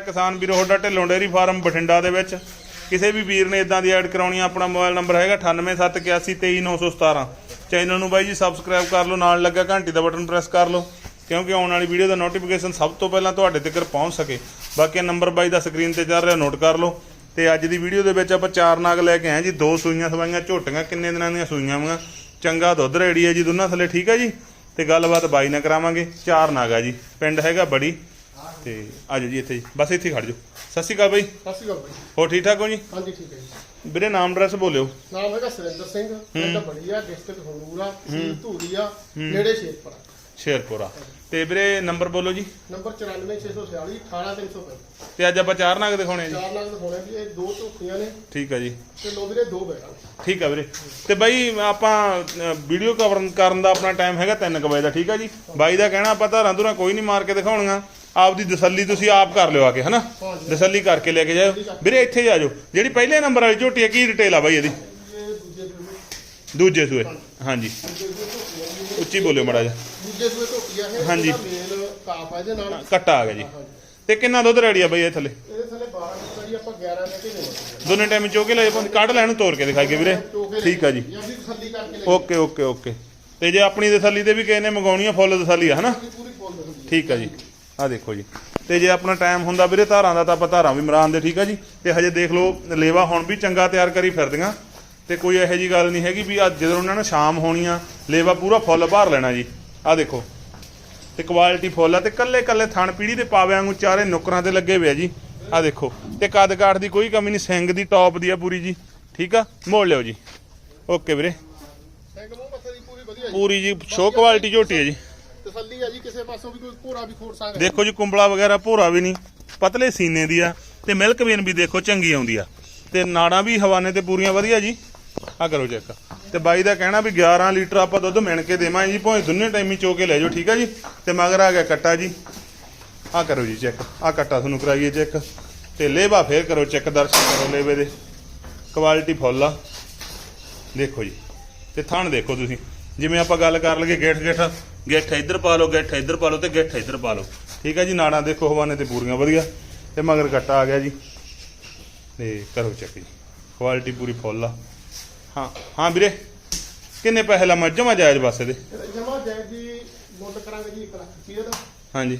ਕਿਸਾਨ ਵੀਰੋ, ਤੁਹਾਡਾ ਢਿੱਲੋਂ ਡੇਅਰੀ ਫਾਰਮ ਬਠਿੰਡਾ ਦੇ ਵਿੱਚ। ਕਿਸੇ ਵੀ ਵੀਰ ਨੇ ਇਦਾਂ ਦੀ ਐਡ ਕਰਾਉਣੀ ਆ, ਆਪਣਾ ਮੋਬਾਈਲ ਨੰਬਰ ਹੈਗਾ 9871823917 ਚੈਨਲ ਨੂੰ ਬਾਈ ਜੀ ਸਬਸਕ੍ਰਾਈਬ ਕਰ ਲਓ, ਨਾਲ ਲੱਗਾ ਘੰਟੀ ਦਾ ਬਟਨ ਪ੍ਰੈਸ ਕਰ ਲਓ, ਕਿਉਂਕਿ ਆਉਣ ਵਾਲੀ ਵੀਡੀਓ ਦਾ ਨੋਟੀਫਿਕੇਸ਼ਨ ਸਭ ਤੋਂ ਪਹਿਲਾਂ ਤੁਹਾਡੇ ਤੱਕ ਪਹੁੰਚ ਸਕੇ। ਬਾਕੀ ਨੰਬਰ ਬਾਈ ਦਾ ਸਕਰੀਨ ਤੇ ਚੱਲ ਰਿਹਾ ਨੋਟ ਕਰ ਲਓ। ਤੇ ਅੱਜ ਦੀ ਵੀਡੀਓ ਦੇ ਵਿੱਚ ਆਪਾਂ ਚਾਰ ਨਾਗ ਲੈ ਕੇ ਆਏ ਜੀ, ਦੋ ਸੂਈਆਂ ਸਵਾਈਆਂ, ਝੋਟੀਆਂ ਕਿੰਨੇ ਦਿਨਾਂ ਦੀਆਂ ਸੂਈਆਂ ਵਾਂ। ਚੰਗਾ ਦੁੱਧ ਰੇੜੀ ਹੈ ਜੀ, ਦੋਨਾਂ ਥੱਲੇ ਠੀਕ ਹੈ ਜੀ? ਤੇ ਗੱਲਬਾਤ ਬਾਈ ਨਾਲ ਕਰਾਵਾਂਗੇ, ਚਾਰ ਨਾਗ ਆ ਜੀ, ਪਿੰਡ ਹੈਗਾ ਬੜੀ ਤੇ ਆਜੋ ਜੀ ਇੱਥੇ ਜੀ। ਬਸ ਇੱਥੇ ਹੀ ਖੜ ਜਾਓ। ਸਤਿ ਸ਼੍ਰੀ ਅਕਾਲ ਬਾਈ। ਸਤਿ ਸ਼੍ਰੀ ਅਕਾਲ ਬਾਈ। ਹੋਰ ਠੀਕ ਠਾਕ ਹੋ ਜੀ? ਹਾਂਜੀ ਠੀਕ ਹੈ ਜੀ। ਵੀਰੇ ਨਾਮ ਐਡਰੈਸ ਬੋਲਿਓ। ਨਾਮ ਹੈਗਾ ਸੁਰਿੰਦਰ ਸਿੰਘ। ਪਿੰਡ ਬੜੀਆ ਡਿਸਟ੍ਰਿਕਟ ਹਨੂਰਾ ਧੂਰੀਆ ਨੇੜੇ ਸ਼ੇਖਪੁਰਾ ਸ਼ੇਰਪੁਰਾ। ਤੇ ਵੀਰੇ ਨੰਬਰ ਬੋਲੋ ਜੀ। ਨੰਬਰ 94646 18365 ਤੇ ਅੱਜ ਆਪਾਂ ਚਾਰ ਨਾਗ ਦਿਖਾਉਣੇ ਆ ਜੀ। ਚਾਰ ਲੱਖ ਦਿਖਾਉਣੇ ਵੀ ਇਹ ਦੋ ਝੋਟੀਆਂ ਨੇ। ਠੀਕ ਹੈ ਜੀ। ਤੇ ਲੋ ਵੀਰੇ ਦੋ ਬੈਠਾ। ਠੀਕ ਹੈ ਵੀਰੇ। ਤੇ ਬਾਈ ਆਪਾਂ ਵੀਡੀਓ ਕਵਰ ਕਰਨ ਦਾ ਆਪਣਾ ਟਾਈਮ ਹੈਗਾ 3 ਵਜੇ ਦਾ। ਠੀਕ ਹੈ ਜੀ। ਬਾਈ ਦਾ ਕਹਿਣਾ ਆਪਾਂ ਧਾਰਾਂ ਧੁਰਾਂ ਕੋਈ ਨਹੀਂ ਮਾਰ ਕੇ ਦਿਖਾਉਣੀਆਂ। ਆਪਦੀ ਤਸੱਲੀ ਤੁਸੀਂ ਆਪ ਕਰ ਲਿਓ ਆ ਕੇ ਹਨਾ। ਤਸੱਲੀ ਕਰਕੇ ਲੈ ਕੇ ਜਾਓ ਵੀਰੇ ਇੱਥੇ ਜਾ ਜਾਓ। ਜਿਹੜੀ ਪਹਿਲੇ ਨੰਬਰ ਵਾਲੀ ਝੋਟੀ ਹੈ ਕੀ ਡਿਟੇਲ ਆ ਬਾਈ ਇਹਦੀ। ਇਹ ਦੂਜੇ ਸੂਏ। ਹਾਂਜੀ। ਉੱਚੀ ਬੋਲਿਓ ਮੜਾ ਜਾ ਦੂਜੇ ਸੂਏ ਝੋਟੀਆਂ ਇਹ ਹਾਂਜੀ। ਮੇਲ ਕਾਪ ਆ ਇਹਦੇ ਨਾਲ। ਕੱਟਾ ਆ ਗਿਆ ਜੀ। ਤੇ ਕਿੰਨਾ ਦੁੱਧ ਰੈਡੀ ਆ ਬਾਈ ਇਹ ਥੱਲੇ? ਇਹਦੇ ਥੱਲੇ 12 ਲੀਟਰ ਜੀ ਆਪਾਂ 11 ਲੈ ਕੇ ਦੇਵਾਂਗੇ ਦੋਨੇ ਟਾਈਮ ਚੋਕੇ ਲੈ ਜਾਓ ਕੱਢ ਲੈਣ ਤੋੜ ਕੇ ਦਿਖਾਈਏ ਵੀਰੇ। ਟੋਕੇ ਠੀਕ ਆ ਜੀ। Okay okay okay. ਤੇ ਜੇ ਆਪਣੀ ਤਸੱਲੀ ਤੇ ਵੀ ਕਿਸੇ ਨੇ ਮੰਗਾਉਣੀ ਆ ਫੁੱਲ ਤਸੱਲੀ ਆ ਹਨਾ? ਹੈ ਠੀਕ ਆ ਜੀ। ਆ ਦੇਖੋ ਜੀ। ਤੇ ਜੇ ਆਪਣਾ ਟਾਈਮ ਹੁੰਦਾ ਵੀਰੇ ਧਾਰਾਂ ਦਾ ਤਾਂ ਆਪਾਂ ਧਾਰਾਂ ਵੀ ਮਰਾਨ ਦੇ ਠੀਕ ਆ ਜੀ? ਤੇ ਹਜੇ ਦੇਖ ਲਓ ਲੇਵਾ ਹੁਣ ਵੀ ਚੰਗਾ ਤਿਆਰ ਕਰੀ ਫਿਰਦੀਆਂ। ਤੇ ਕੋਈ ਇਹੋ ਜੀ ਗੱਲ ਨਹੀਂ ਹੈਗੀ ਵੀ ਅੱਜ ਜਦੋਂ ਉਹਨਾਂ ਨੇ ਸ਼ਾਮ ਹੋਣੀ ਆ ਲੇਵਾ ਪੂਰਾ ਫੁੱਲ ਭਰ ਲੈਣਾ ਜੀ। ਆ ਦੇਖੋ। ਤੇ ਕੁਆਲਿਟੀ ਫੁੱਲ ਆ ਤੇ ਕੱਲੇ ਕੱਲੇ ਥਣ ਪੀੜੀ ਦੇ ਪਾਵੇ ਵਾਂਗੂ ਚਾਰੇ ਨੁਕਰਾਂ ਤੇ ਲੱਗੇ ਹੋਏ ਆ ਜੀ। ਆ ਦੇਖੋ। ਤੇ ਕੱਦ ਕਾਠ ਦੀ ਕੋਈ ਕਮੀ ਨਹੀਂ ਸਿੰਘ ਦੀ ਟੌਪ ਦੀ ਆ ਪੂਰੀ ਜੀ। ਠੀਕ ਆ? ਮੋੜ ਲਿਓ ਜੀ। ਓਕੇ ਵੀਰੇ। ਪੂਰੀ ਵਧੀਆ ਜੀ। ਪੂਰੀ ਜੀ ਸ਼ੋ ਕੁਆਲਿਟੀ ਝੋਟੀ ਹੈ ਜੀ। ਪਾਸੋਂ ਵੀ ਕੋਈ ਭੋਰਾ ਵੀ ਖੋੜ ਸਕਦਾ। ਦੇਖੋ ਜੀ, ਕੁੰਬਲਾ ਵਗੈਰਾ ਭੋਰਾ ਵੀ ਨਹੀਂ, ਪਤਲੇ ਸੀਨੇ ਦੀ ਆ ਤੇ ਮਿਲਕ ਵੇਨ ਵੀ ਦੇਖੋ ਚੰਗੀ ਆਉਂਦੀ ਆ। ਤੇ ਨਾੜਾਂ ਵੀ ਹਵਾਨੇ ਤੇ ਪੂਰੀਆਂ ਵਧੀਆ ਜੀ। ਆ ਕਰੋ ਚੈੱਕ ਤੇ ਬਾਈ ਦਾ ਕਹਿਣਾ ਵੀ 11 ਲੀਟਰ ਆਪਾਂ ਦੁੱਧ ਮਿਣ ਕੇ ਦੇਵਾਂ ਜੀ, ਭਾਵੇਂ ਦੋਨੇ ਟਾਈਮ ਹੀ ਚੋ ਕੇ ਲੈ ਜਾਓ, ਠੀਕ ਆ ਜੀ? ਤੇ ਮਗਰ ਆ ਗਿਆ ਕੱਟਾ ਜੀ। ਆ ਕਰੋ ਜੀ ਚੈੱਕ ਆ ਕੱਟਾ ਤੁਹਾਨੂੰ ਕਰਾਈਏ ਚੈੱਕ ਤੇ ਲੇਵਾ ਫੇਰ ਕਰੋ ਚੈੱਕ ਦਰਸ਼ਨ ਕਰੋ ਲੇਵੇ ਦੇ। ਕੁਆਲਿਟੀ ਫੁੱਲ ਆ। ਦੇਖੋ ਜੀ। ਤੇ ਥਣ ਦੇਖੋ ਤੁਸੀਂ। ਜਿਵੇਂ ਆਪਾਂ ਗੱਲ ਕਰ ਲਈਏ ਗੇਠ ਗੇਠ ਗੇਠ ਇੱਧਰ ਪਾ ਲਓ ਗੇਠ ਇੱਧਰ ਪਾ ਲਓ ਤੇ ਗੇਠ ਇੱਧਰ ਪਾ ਲਓ। ਠੀਕ ਹੈ ਜੀ? ਨਾੜਾਂ ਦੇਖੋ ਹਵਾਨੇ ਤੇ ਪੂਰੀਆਂ ਵਧੀਆ। ਤੇ ਮਗਰ ਕੱਟਾ ਆ ਗਿਆ ਜੀ। ਤੇ ਕਰੋ ਚੈੱਕ ਜੀ। ਕੁਆਲਿਟੀ ਪੂਰੀ ਫੁੱਲ ਆ। ਹਾਂ ਹਾਂ ਵੀਰੇ ਕਿੰਨੇ ਪੈਸੇ ਲਾ ਮੱਝਾਂ ਜਾਇਜ਼ ਬਸ ਇਹਦੇ। ਜਮਾ ਜੈ ਜੀ ਮੁੱਲ ਕਰਾਂਗੇ ਜੀ 1 ਲੱਖ ਰੁਪਏ ਦਾ ਹਾਂਜੀ।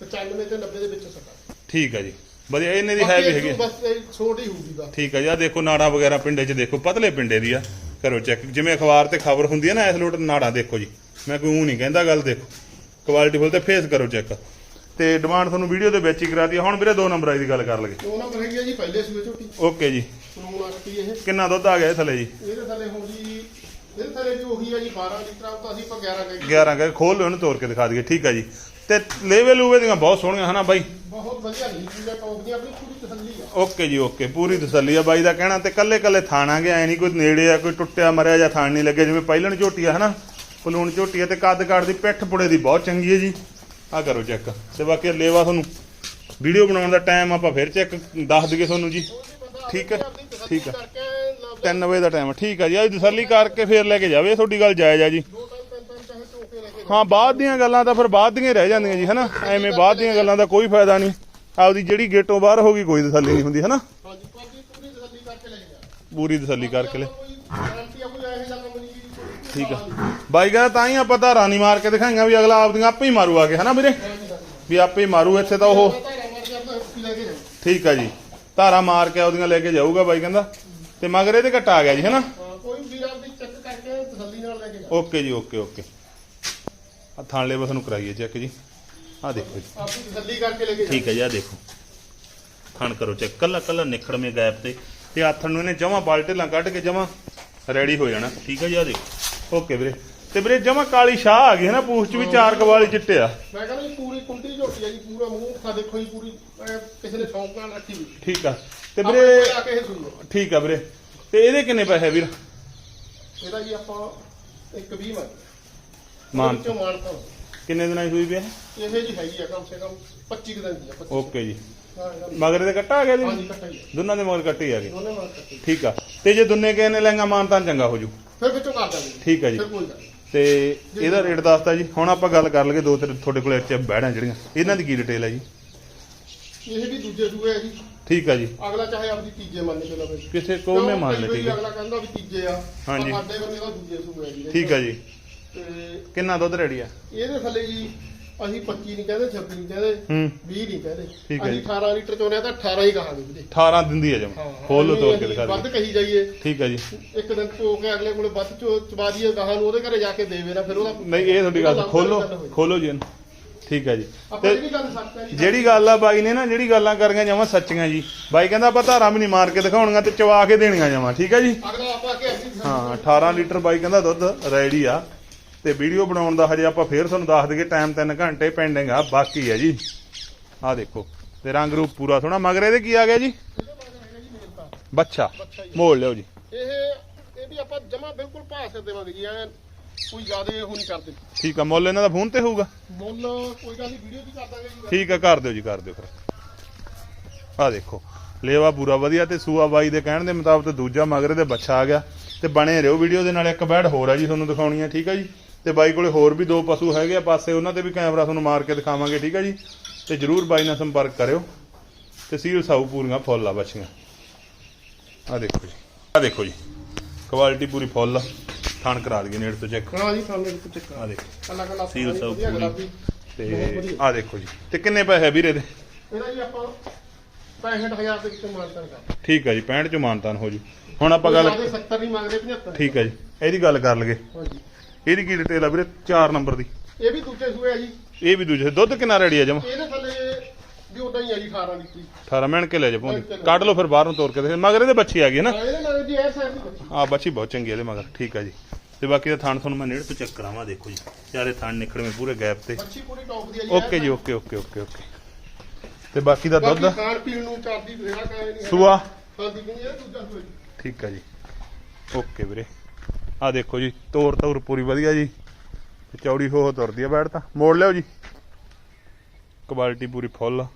95 ਤੇ 90 ਦੇ ਵਿੱਚ ਸੱਟਾ। ਠੀਕ ਆ ਜੀ। ਵਧੀਆ ਇਹਨੇ ਦੀ ਹੈ ਵੀ ਹੈਗੀ। ਬਸ ਛੋਟੀ ਹੋਊਗੀ ਬਸ। ਠੀਕ ਆ ਜੀ। ਆ ਦੇਖੋ ਨਾੜਾਂ ਵਗੈਰਾ ਪਿੰਡੇ 'ਚ ਦੇਖੋ ਪਤਲੇ ਪਿੰਡੇ ਦੀ ਆ। ਕਰੋ ਚੈੱਕ ਜਿਵੇਂ ਅਖਬਾਰ ਤੇ ਖਬਰ ਹੁੰਦੀ ਹੈ ਨਾ ਇਸ ਲੋਟ ਨਾੜਾਂ ਦੇਖੋ ਜੀ। ਮੈਂ ਕੋਈ ਉਹ ਨਹੀਂ ਕਹਿੰਦਾ ਗੱਲ ਦੇਖੋ। ਕੁਆਲਿਟੀ ਫੁੱਲ ਤੇ ਫੇਸ ਕਰੋ ਚੈੱਕ ਤੇ ਡਿਮਾਂਡ ਤੁਹਾਨੂੰ ਵੀਡੀਓ ਦੇ ਵਿੱਚ ਹੀ ਕਰਾਤੀ ਆ। ਹੁਣ ਵੀਰੇ ਦੋ ਨੰਬਰ ਦੀ ਗੱਲ ਕਰ ਲਗੇ ਦੋ ਨੰਬਰ ਹੈਗੀ ਆ ਜੀ ਪਹਿਲੇ ਸੂਏ ਝੋਟੀ। ਓਕੇ ਜੀ। ਕਾਨੂੰਨ ਆਖਤੀ ਇਹ। ਕਿੰਨਾ ਦੁੱਧ ਆ ਗਿਆ ਇਹ ਥੱਲੇ ਜੀ? ਇਹਦੇ ਥੱਲੇ ਹੁਣ ਜੀ ਇਹਦੇ ਥੱਲੇ ਜੋ ਉਹੀ ਆ ਜੀ 12 ਲੀਟਰ ਤਾਂ ਅਸੀਂ ਆਪਾਂ 11 ਕਹਿ। 11 ਕਹੇ ਖੋਲ ਲਓ ਇਹਨੂੰ ਤੋੜ ਕੇ ਦਿਖਾ ਦਈਏ ਠੀਕ ਆ ਜੀ। ਤੇ ਲੇਵੇ ਲੂਵੇ ਦੀਆਂ ਬਹੁਤ ਸੋਹਣੀਆਂ ਹਨਾ ਬਾਈ? ਬਹੁਤ ਵਧੀਆ ਨਹੀਂ ਚੀਜ਼ਾਂ ਟੌਪ ਦੀਆਂ ਆਪਣੀ ਪੂਰੀ ਤਸੱਲੀ ਆ। ਓਕੇ ਜੀ ਓਕੇ ਪੂਰੀ ਤਸੱਲੀ ਆ ਬਾਈ ਦਾ ਕਹਿਣਾ ਤੇ ਕੱਲੇ ਕੱਲੇ ਥਾਣਾਂਗੇ ਐ ਨਹੀਂ ਕੋਈ ਨੇੜੇ ਆ ਕੋਈ ਟੁੱਟਿਆ ਮਰਿਆ ਜਾਂ ਥਾਣ ਨਹੀਂ ਲੱਗੇ ਜਿਵੇਂ ਪਹਿਲਣ ਝੋਟੀ ਆ ਹਨਾ? ਪਲੂਣ ਝੋਟੀ ਹੈ ਤੇ ਕੱਦ ਕਾੜ ਦੀ ਪਿੱਠ ਪੁੜੇ ਦੀ ਬਹੁਤ ਚੰਗੀ ਹੈ ਜੀ। ਆ ਕਰੋ ਚੈੱਕ। ਤੇ ਬਾਕੀ ਲੇਵਾ ਤੁਹਾਨੂੰ। ਵੀਡੀਓ ਬਣਾਉਣ ਦਾ ਟਾਈਮ ਆਪਾਂ ਫਿਰ ਚੈੱਕ ਦੱਸ ਦਈਏ ਤੁਹਾਨੂੰ ਜੀ। ਠੀਕ ਹੈ? ਠੀਕ ਹੈ। ਕਰਕੇ 3 ਵਜੇ ਦਾ ਟਾਈਮ ਠੀਕ ਆ ਜੀ। ਅੱਜ ਤਸੱਲੀ ਕਰਕੇ ਫੇਰ ਲੈ ਕੇ ਜਾਵੇ। ਤੁਹਾਡੀ ਗੱਲ ਜਾਇਜ਼ ਆ ਜੀ। ਹਾਂ, ਬਾਅਦ ਦੀਆਂ ਗੱਲਾਂ ਤਾਂ ਫਿਰ ਬਾਅਦ ਦੀਆਂ ਰਹਿ ਜਾਂਦੀਆਂ ਜੀ, ਹਨਾ? ਐਵੇਂ ਬਾਅਦ ਦੀਆਂ ਗੱਲਾਂ ਦਾ ਕੋਈ ਫਾਇਦਾ ਨਹੀਂ। ਆਪਦੀ ਜਿਹੜੀ ਗੇਟੋਂ ਬਾਹਰ ਹੋ ਗਈ, ਕੋਈ ਤਸੱਲੀ ਨਹੀਂ ਹੁੰਦੀ, ਹਨਾ? ਹਾਂਜੀ ਪੂਰੀ ਤਸੱਲੀ ਕਰਕੇ ਲੈ ਪੂਰੀ ਤਸੱਲੀ ਕਰਕੇ ਲੈ ਕੋਈ ਗਾਰੰਟੀ ਆ ਕੋਈ ਇਹੋ ਜਿਹਾ ਕੰਮ ਨਹੀਂ ਜੀ ਠੀਕ ਆ। ਬਾਈ ਕਹਿੰਦਾ ਤਾਂ ਹੀ ਆਪਾਂ ਧਾਰਾਂ ਨਹੀਂ ਮਾਰ ਕੇ ਦਿਖਾਈਆਂ ਵੀ ਅਗਲਾ ਆਪਦੀਆਂ ਆਪੇ ਹੀ ਮਾਰੂ ਆ ਕੇ ਹਨਾ ਵੀਰੇ? ਵੀ ਆਪੇ ਹੀ ਮਾਰੂ ਇੱਥੇ ਤਾਂ ਉਹ। ਲੈ ਠੀਕ ਆ ਜੀ। ਧਾਰਾਂ ਮਾਰ ਕੇ ਉਹਦੀਆਂ ਲੈ ਕੇ ਜਾਊਗਾ ਬਾਈ ਕਹਿੰਦਾ। ਤੇ ਮਗਰ ਇਹਦੇ ਘਟਾ ਆ ਗਿਆ ਜੀ ਹਨਾ? ਹਾਂ ਕੋਈ ਵੀਰ ਆਪਦੀ ਚੈੱਕ ਕਰਕੇ ਤਸੱਲੀ ਨਾਲ ਲੈ ਕੇ ਜਾ ਓਕੇ ਜੀ ਓਕੇ ਓਕੇ। ਆ ਥਾਣ ਲੈ ਬਸ ਨੂੰ ਕਰਾਈਏ ਚੈੱਕ ਜੀ। ਆ ਦੇਖੋ ਜੀ। ਆਪਦੀ ਤਸੱਲੀ ਕਰਕੇ ਲੈ ਕੇ ਜਾ ਠੀਕ ਹੈ ਜੀ ਆ ਦੇਖੋ। ਥਣ ਕਰੋ ਚੈੱਕ। ਕੱਲਾ ਕੱਲਾ ਨਿਖੜਵੇਂ ਗੈਪ ਤੇ। ਤੇ ਆਥਣ ਨੂੰ ਇਹਨੇ ਜਮਾ ਬਾਲਟੇਲਾਂ ਕੱਢ ਕੇ ਜਮਾ ਰੈਡੀ ਹੋ ਜਾਣਾ। ਠੀਕ ਹੈ ਜੀ ਆ ਦੇਖੋ। ਓਕੇ ਵੀਰੇ। ਤੇ ਵੀਰੇ ਜਮਾ ਕਾਲੀ ਸ਼ਾਹ ਆ ਗਈ ਹੈ ਨਾ ਪੂਛ ਚ ਵੀ ਚਾਰ ਕਵਾਲੀ ਚਿੱਟੇ ਆ। ਮੈਂ ਕਹਿੰਦਾ ਜੀ ਪੂਰੀ ਕੁੰਡੀ ਝੋਟੀ ਆ ਜੀ ਪੂਰਾ ਮੂੰਹ ਖਾ ਦੇਖੋ ਜੀ ਪੂਰੀ ਐਂ ਕਿਸੇ ਨੇ ਸ਼ੌਂਕ ਨਾਲ ਰੱਖੀ ਹੋਈ। ਠੀਕ ਆ। ਤੇ ਆਪਣੇ ਵੀਰੇ ਕੋਲ ਆ ਕੇ ਇਹ ਸੁਣ ਲਓ। ਠੀਕ ਆ ਵੀਰੇ। ਤੇ ਇਹਦੇ ਕਿੰਨੇ ਪੈਸੇ ਵੀਰ? ਇਹਦਾ ਜੀ ਆਪਾਂ ਇੱਕ 20 ਮੰਗ ਮਾਨ ਚੋਂ ਮਾਨਤਾ ਕਿੰਨੇ ਦਿਨਾਂ ਦੀ ਹੋਈ ਵੀ ਇਹ ਜੀ ਹੈਗੀ ਆ ਕਮ ਸੇ ਕਮ 25 ਕੁ ਦਿਨ ਦੀ ਆ 25 ਓਕੇ ਜੀ। ਹਾਂ ਇਹਦਾ- ਮਗਰ ਇਹਦੇ ਕੱਟਾ ਆ ਗਿਆ ਹਾਂਜੀ ਜੀ ਕੱਟਾ ਹੀ ਆ। ਦੋਨਾਂ ਦੇ ਮਗਰ ਕੱਟੇ ਆ ਗਏ ਦੋਨੇ ਮਾਰ ਕੱਟੀ ਠੀਕ ਆ। ਤੇ ਜੇ ਦੁੰਨੇ ਕਿਸੇ ਨੇ ਲੈਂਗਾ ਮਾਨਤਾਨ ਚੰਗਾ ਹੋ ਜੂ। ਫਿਰ ਵਿੱਚੋਂ ਕਰ ਦਾਂਗੇ ਠੀਕ ਆ ਜੀ। ਫਿਰ ਕੋਈ ਗੱਲ ਨਹੀਂ। ਤੇ ਇਹਦਾ ਰੇਟ ਦੱਸਤਾ ਜੀ। ਹੁਣ ਆਪਾਂ ਗੱਲ ਕਰ ਲਈਏ ਦੋ ਤੇ ਤੁਹਾਡੇ ਕੋਲ ਇੱਥੇ ਬੈੜਾਂ ਜਿਹੜੀਆਂ। ਇਹਨਾਂ ਦੀ ਕੀ ਡਿਟੇਲ ਹੈ ਜੀ? ਇਹ ਵੀ ਦੂਜੇ ਸੂਏ ਹੈ ਜੀ। ਠੀਕ ਆ ਜੀ। ਅਗਲਾ ਚਾਹੇ ਆਪਦੀ ਤੀਜੇ ਮੰਨ ਕੇ ਲਵੇ। ਕਿਸੇ ਕੋਮੇ ਮੰਨ ਲੈ ਕਈ ਠੀਕ ਅਗਲਾ ਕਹਿੰਦਾ ਵੀ ਤੀਜੇ ਆ। ਹਾਂਜੀ। ਪਰ ਸਾਡੇ ਬੰਦੇ ਦਾ ਦੂਜੇ ਸੂਏ ਹੈ ਜੀ। ਠੀਕ ਆ ਜੀ। ਤੇ ਕਿੰਨਾ ਦੁੱਧ ਰੈਡੀ ਆ? ਇਹਦੇ ਥੱਲੇ ਜੀ ਅਸੀਂ 25 ਨਹੀਂ ਕਹਿੰਦੇ 26 ਨਹੀਂ ਕਹਿੰਦੇ ਹੂੰ। 20 ਨਹੀਂ ਕਹਿੰਦੇ। ਠੀਕ ਹੈ ਅਸੀਂ ਜੀ। 18 ਲੀਟਰ ਚੋਂ ਤਾਂ 18 ਹੀ ਕਹਾਂਗੇ ਵੀਰੇ 18 ਦਿੰਦੀ ਆ ਜਮ। ਫੁੱਲ ਤੋੜ ਕੇ ਦਿਖਾ ਵੱਧ ਦੇ ਕਹੀ ਜਾਈਏ। ਠੀਕ ਆ ਜੀ। ਇੱਕ ਦਿਨ ਚੋ ਕੇ ਅਗਲੇ ਕੋਲੇ ਵੱਧ ਚੋ ਚਵਾ ਦਈਏ ਗਾਹਾਂ ਨੂੰ ਉਹਦੇ ਘਰੇ ਜਾ ਕੇ ਦੇਵੇ ਨਾ ਫਿਰ ਉਹਦਾ ਨਹੀਂ ਇਹ ਤੁਹਾਡੀ ਗੱਲ ਖੋਲੋ। ਖੋਲੋ ਜੀ ਇਹਨੂੰ। ਠੀਕ ਆ ਜੀ। ਆਪਾਂ ਤੇ ਜਿਹੜੀ ਗੱਲ ਸੱਚ ਹੈ ਜੀ ਜਿਹੜੀ ਗੱਲ ਆ ਬਾਈ ਨੇ ਨਾ ਜਿਹੜੀ ਗੱਲਾਂ ਕਰੀਆਂ ਜਾਵਾਂ ਸੱਚੀਆਂ ਜੀ। ਬਾਈ ਕਹਿੰਦਾ ਆਪਾਂ ਧਾਰਾਂ ਵੀ ਨਹੀਂ ਮਾਰ ਕੇ ਦਿਖਾਉਣੀਆਂ ਤੇ ਚਵਾ ਕੇ ਦੇਣੀਆਂ ਜਾਵਾਂ ਠੀਕ ਆ ਜੀ। ਅਗਲਾ ਆਪਾਂ ਕਿ ਅਸੀਂ ਹਾਂ 18 ਲੀਟਰ ਬਾਈ ਕਹਿੰਦਾ ਦੁੱਧ ਰੈਡੀ ਆ। ਤੇ ਵੀਡੀਓ ਬਣਾਉਣ ਦਾ ਹਜੇ ਆਪਾਂ ਫੇਰ ਤੁਹਾਨੂੰ ਦੱਸ ਦਈਏ ਟਾਈਮ 3 ਘੰਟੇ ਪੈਂਡਿੰਗ ਆ ਬਾਕੀ ਹੈ ਜੀ। ਆ ਦੇਖੋ ਤੇ ਰੰਗ ਰੂਪ ਪੂਰਾ ਸੋਹਣਾ। ਮਗਰ ਇਹਦੇ ਕੀ ਆ ਗਿਆ ਜੀ? ਬੱਚਾ। ਮੋੜ ਲਿਓ ਜੀ। ਇਹ ਇਹ ਵੀ ਆਪਾਂ ਜਮਾ ਬਿਲਕੁਲ ਭਾਅ ਸਿਰ ਦੇਵਾਂਗੇ ਜੀ ਐਨ ਕੋਈ ਜ਼ਿਆਦਾ ਉਹ ਨਹੀਂ ਕਰਦੇ। ਠੀਕ ਆ ਮੁੱਲ ਇਹਨਾਂ ਦਾ ਫੋਨ ਤੇ ਹੋਊਗਾ? ਮੁੱਲ ਕੋਈ ਗੱਲ ਨਹੀਂ ਵੀਡੀਓ 'ਚ ਕਰ ਦਾਂਗੇ ਜੀ। ਠੀਕ ਆ ਕਰ ਦਿਓ ਜੀ ਕਰ ਦਿਓ ਫਿਰ। ਆ ਦੇਖੋ ਲੇਵਾ ਪੂਰਾ ਵਧੀਆ ਤੇ ਸੂਆ ਬਾਈ ਦੇ ਕਹਿਣ ਦੇ ਮੁਤਾਬਕ ਦੂਜਾ ਮਗਰ ਦੇ ਬੱਚਾ ਆ ਗਿਆ। ਤੇ ਬਣੇ ਰਹੋ ਵੀਡੀਓ ਦੇ ਨਾਲ ਇੱਕ ਬੈਡ ਹੋਰ ਆ ਜੀ ਤੁਹਾਨੂੰ ਦਿਖਾਉਣੀ ਆ ਠੀਕ ਆ ਜੀ? ਤੇ ਬਾਈ ਕੋਲੇ ਹੋਰ ਵੀ ਦੋ ਪਸ਼ੂ ਹੈਗੇ ਆ ਪਾਸੇ ਉਹਨਾਂ ਤੇ ਵੀ ਕੈਮਰਾ ਤੁਹਾਨੂੰ ਮਾਰ ਕੇ ਦਿਖਾਵਾਂਗੇ ਠੀਕ ਆ ਜੀ? ਤੇ ਜਰੂਰ ਬਾਈ ਨਾਲ ਸੰਪਰਕ ਕਰਿਓ। ਤੇ ਸੀਲ ਸਾਊ ਪੂਰੀਆਂ ਫੁੱਲ ਆ ਬੱਚੀਆਂ। ਆ ਦੇਖੋ ਜੀ। ਆ ਦੇਖੋ ਜੀ। ਕੁਆਲਿਟੀ ਪੂਰੀ ਫੁੱਲ ਥਣ ਕਰਾ ਦਈਏ ਨੇੜ ਤੋਂ ਚੈੱਕ। ਹਾਂ ਜੀ ਸਾਹਮਣੇ ਇੱਕ ਚੱਕਰ ਆ ਦੇਖੋ ਕੱਲਾ ਕੱਲਾ ਸੀਲ ਵਧੀਆ ਪੂਰੀ। ਤੇ। ਆ ਦੇਖੋ ਜੀ। ਤੇ ਕਿੰਨੇ ਪੈਸੇ ਵੀਰੇ ਦੇ? ਇਹਦਾ ਜੀ ਆਪਾਂ 65000 ਦੇ ਵਿੱਚ ਮਾਨਤਨ ਕਰ ਠੀਕ ਆ ਜੀ 65 ਚ ਮਾਨਤਾਨ ਹੋ ਜੂ। ਹੁਣ ਆਪਾਂ ਗੱਲ 70 ਨਹੀਂ ਮੰਗਦੇ 75 ਠੀਕ ਆ ਜੀ। ਇਹਦੀ ਗੱਲ ਕਰ ਲਗੇ ਹਾਂਜੀ। ਇਹਦੀ ਕੀ ਡਿਟੇਲ ਆ ਵੀਰੇ? 4 ਨੰਬਰ ਦੀ। ਇਹ ਵੀ ਦੂਜੇ ਸੂਏ ਆ ਜੀ। ਇਹ ਵੀ ਦੂਜੇ ਦੁੱਧ ਕਿੰਨਾ ਰੈਡੀ ਆ ਜਮ? ਇਹਦੇ ਥੱਲੇ ਵੀ ਉਦਾਂ ਹੀ ਆ ਜੀ 18 ਲੀਟਰ 18 ਮਿੰਟ ਕੇ ਲੈ ਜਾ ਪੌਂਦੀ। ਕੱਢ ਲਓ ਫਿਰ ਬਾਹਰੋਂ ਤੋਰ ਕੇ ਦੇ ਮਗਰ ਇਹਦੇ ਬੱਚੀ ਆ ਗਈ ਨਾ? ਇਹਦੇ ਨਾਲ ਜੀ ਇਹ ਸਾਈਡ ਦੀ ਬੱਚੀ। ਆ ਬੱਚੀ ਬਹੁਤ ਚੰਗੀ ਇਹਦੇ ਮਗਰ। ਠੀਕ ਆ ਜੀ। ਤੇ ਬਾਕੀ ਦਾ ਥਣ ਤੁਹਾਨੂੰ ਮੈਂ ਨੇੜੇ ਤੋਂ ਚੈੱਕ ਕਰਾਵਾਂ ਦੇਖੋ ਜੀ। ਚਾਰੇ ਥਣ ਨਿਕਲਵੇਂ ਪੂਰੇ ਗੈਪ ਤੇ। ਬੱਚੀ ਪੂਰੀ ਟੌਪ ਦੀ ਆ ਜੀ ਓਕੇ ਜੀ ਓਕੇ ਓਕੇ ਓਕੇ ਓਕੇ। ਤੇ ਬਾਕੀ ਦਾ ਦੁੱਧ? ਬਾਕੀ ਖਾਣ ਪੀਣ ਨੂੰ ਚਾਰਦੀ ਦੇਣਾ ਕਾਇ ਨਹੀਂ ਸੂਆ? ਠੀਕ ਆ ਜੀ। ਓਕੇ ਵੀਰੇ। ਆ ਦੇਖੋ ਜੀ ਤੋਰ ਤੌਰ ਪੂਰੀ ਵਧੀਆ ਜੀ। ਚੌੜੀ ਹੋ ਹੋ ਤੁਰਦੀ ਆ ਬੈਠ ਤਾਂ। ਮੋੜ ਲਿਓ ਜੀ। ਕੁਆਲਿਟੀ ਪੂਰੀ ਫੁੱਲ।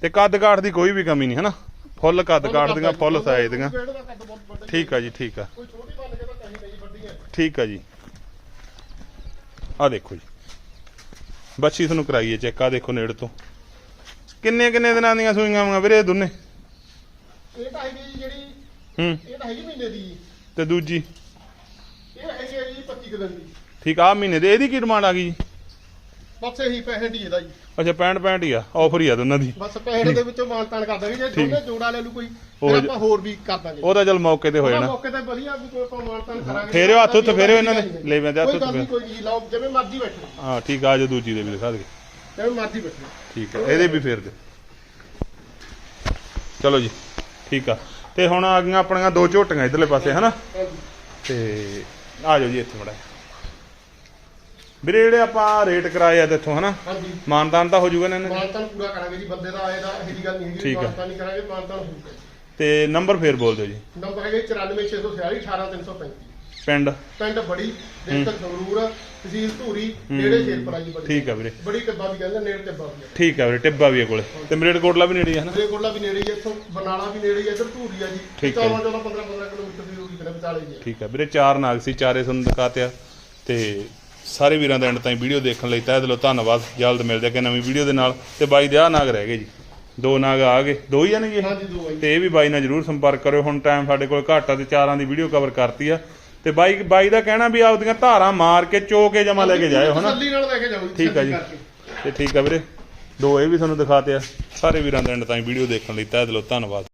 ਤੇ ਕੱਦ ਕਾਠ ਦੀ ਕੋਈ ਵੀ ਕਮੀ ਨਹੀਂ ਹੈ ਨਾ ਫੁੱਲ ਕੱਦ ਕਾਠ ਦੀਆਂ ਫੁੱਲ ਸਾਈਜ਼ ਦੀਆਂ। ਠੀਕ ਆ ਜੀ ਠੀਕ ਆ। ਠੀਕ ਆ ਜੀ। ਆ ਦੇਖੋ ਜੀ। ਬੱਚੀ ਤੁਹਾਨੂੰ ਕਰਾਈਏ ਚੈੱਕ ਆ ਦੇਖੋ ਨੇੜ ਤੋਂ। ਕਿੰਨੇ ਕਿੰਨੇ ਦਿਨਾਂ ਦੀਆਂ ਸੂਈਆਂ ਵਾਂ ਵੀਰੇ ਦੋਨੇ? ਇਹ ਤਾਂ ਹੈਗੀ ਜਿਹੜੀ ਹੂੰ। ਇਹ ਤਾਂ ਹੈਗੀ ਮਹੀਨੇ ਦੀ। ਤੇ ਦੂਜੀ? ਹੈਗੀ ਹੈ ਜੀ 25 ਕੁ ਦਿਨ ਦੀ। ਠੀਕ ਆ ਮਹੀਨੇ ਦੇ ਇਹਦੀ ਕੀ ਡਿਮਾਂਡ ਆ ਗਈ ਜੀ? ਬਸ ਇਹੀ ਪੈਸੇ ਦੀ ਇਹਦਾ ਜੀ। ਅੱਛਾ 65 65 ਹੀ ਆ ਆਫਰ ਹੀ ਆ ਦੋਨਾਂ ਦੀ। ਬਸ ਪੈਸੇ ਦੇ ਵਿੱਚੋਂ ਮਾਨਤਾਨ ਕਰ ਦਾਂਗੇ ਜੇ। ਦੋਨੇ ਜੋੜਾ ਲੈ ਲੂ ਕੋਈ ਫਿਰ ਆਪਾਂ ਹੋਰ ਵੀ ਕਰ ਦਾਂਗੇ। ਉਹਦਾ ਚਲ ਮੌਕੇ ਤੇ ਹੋ ਜਾਣਾ। ਮੌਕੇ ਤੇ ਵਧੀਆ ਵੀ ਕੋਈ ਆਪਾਂ ਮਾਨਤਾਨ ਕਰਾਂਗੇ। ਫੇਰਿਓ ਹੱਥ ਉੱਤੇ ਫੇਰਿਓ ਇਹਨਾਂ ਦੇ, ਲੈਵਿਆਂ ਦੇ ਹੱਥ ਉੱਤੇ ਕੋਈ ਜੀ ਲਾਓ ਜਿਵੇਂ ਮਰਜ਼ੀ ਬੈਠੋ। ਹਾਂ ਠੀਕ ਆ ਜੋ ਦੂਜੀ ਦੇ ਵੀ ਦਿਖਾ ਦੇ ਜਿਵੇਂ ਮਰਜ਼ੀ ਬੈਠੋ। ਠੀਕ ਆ ਇਹਦੇ ਵੀ ਫੇਰ ਦੇ। ਚਲੋ ਜੀ ਠੀਕ ਆ। ਤੇ ਹੁਣ ਆ ਗਈਆਂ ਆਪਣੀਆਂ ਦੋ ਝੋਟੀਆਂ ਇਧਰਲੇ ਪਾਸੇ ਹਨਾ? ਤੇ ਆ ਜਾਓ ਜੀ ਇੱਥੇ ਮੜਾ। ਵੀਰੇ ਜਿਹੜੇ ਆਪਾਂ ਰੇਟ ਕਰਾਏ ਆ ਇੱਥੋਂ ਹਨਾ? ਹਾਂਜੀ। ਮਾਨਦਾਨ ਤਾਂ ਹੋ ਜਾਊਗਾ ਨਾ ਇਹਨਾਂ? ਦੇ? ਮਾਨਤਾਨ ਪੂਰਾ ਕਰਾਂਗੇ ਜੀ ਬੰਦੇ ਦਾ ਆਏ ਦਾ ਇਹਦੀ ਗੱਲ ਨਹੀਂ ਹੈਗੀ ਠੀਕ ਆ। ਮਾਨਤਾਨ ਨਹੀਂ ਕਰਾਂਗੇ ਮਾਨਤਾਨ ਹੋਊਗਾ ਤੇ ਨੰਬਰ ਫੇਰ ਬੋਲ ਦਿਓ ਜੀ। ਨੰਬਰ ਹੈਗਾ 94646 18335 ਪਿੰਡ। ਪਿੰਡ ਬੜੀ ਡਿਸਟ੍ਰਿਕਟ ਸੰਗਰੂਰ ਤਹਿਸੀਲ ਧੂਰੀ ਨੇੜੇ ਸ਼ੇਰਪੁਰਾ ਜੀ ਬੜੀ ਠੀਕ ਆ ਵੀਰੇ। ਬੜੀ ਟੱਬਾ ਵੀ ਕਹਿੰਦੇ ਨੇੜੇ ਟੱਬਾ ਵੀ ਹੈ ਠੀਕ ਆ ਵੀਰੇ ਟਿੱਬਾ ਵੀ ਹੈ ਕੋਲੇ। ਤੇ ਮਰੇਡ ਕੋਟਲਾ ਵੀ ਨੇੜੇ ਹੀ ਆ ਹਨਾ ਮੇਰੇ ਕੋਲਾ ਵੀ ਨੇੜੇ ਹੀ ਹੈ ਇੱਥੋਂ ਬਰਨਾਲਾ ਵੀ ਨੇੜੇ ਹੀ ਹੈ ਇੱਧਰ ਧੂਰੀ ਆ ਜੀ। ਠੀਕ ਹੈ ਜੀ। 14 15 15 ਕਿਲੋਮੀਟਰ ਦੀ ਦੂਰੀ ਤੇ ਵਿਚਾਲੇ ਜੀ। ਠੀਕ ਆ ਵੀਰੇ ਚਾਰ ਨਾਗ ਸੀ ਚਾਰੇ ਤੁਹਾਨੂੰ ਦਿਖਾਤੇ ਆ। ਤੇ ਸਾਰੇ ਵੀਰਾਂ ਦਾ ਐਂਡ ਤਾਈਂ ਵੀਡੀਓ ਦੇਖਣ ਲਈ ਤਹਿ ਦਿਲੋਂ ਧੰਨਵਾਦ। ਜਲਦ ਮਿਲਦੇ ਕਿ ਨਵੀਂ ਵੀਡੀਓ ਦੇ ਨਾਲ। ਤੇ ਬਾਈ ਦੇ ਆ ਨਾਗ ਰਹਿ ਗਏ ਜੀ। ਦੋ ਨਾਗ ਆ ਗਏ। ਦੋ ਹੀ ਆ ਨੇ ਜੀ ਇਹ? ਹਾਂਜੀ ਦੋ ਆਈ ਤੇ ਇਹ ਵੀ ਬਾਈ ਨਾਲ ਜਰੂਰ ਸੰਪਰਕ ਕਰਿਓ। ਹੁਣ ਟਾਈਮ ਸਾਡੇ ਕੋਲ ਘੱਟ ਆ ਤੇ ਚਾਰਾਂ ਦੀ ਵੀਡੀਓ ਕਵਰ ਕਰਤੀ ਆ। ਤੇ ਬਾਈ ਬਾਈ ਦਾ ਕਹਿਣਾ ਵੀ ਆਪਦੀਆਂ ਧਾਰਾਂ ਮਾਰ ਕੇ ਚੋ ਕੇ ਜਮਾ ਲੈ ਕੇ ਜਾਇਓ ਹਨਾ? ਤਸੱਲੀ ਨਾਲ ਲੈ ਕੇ ਜਾਓ ਠੀਕ ਆ ਜੀ। ਤੇ ਠੀਕ ਆ ਵੀਰੇ। ਦੋ ਇਹ ਵੀ ਤੁਹਾਨੂੰ ਦਿਖਾਤੇ ਆ। ਸਾਰੇ ਵੀਰਾਂ ਦਾ ਐਂਡ ਤਾਈਂ ਵੀਡੀਓ ਦੇਖਣ ਲਈ ਤਹਿ ਦਿਲੋਂ ਧੰਨਵਾਦ।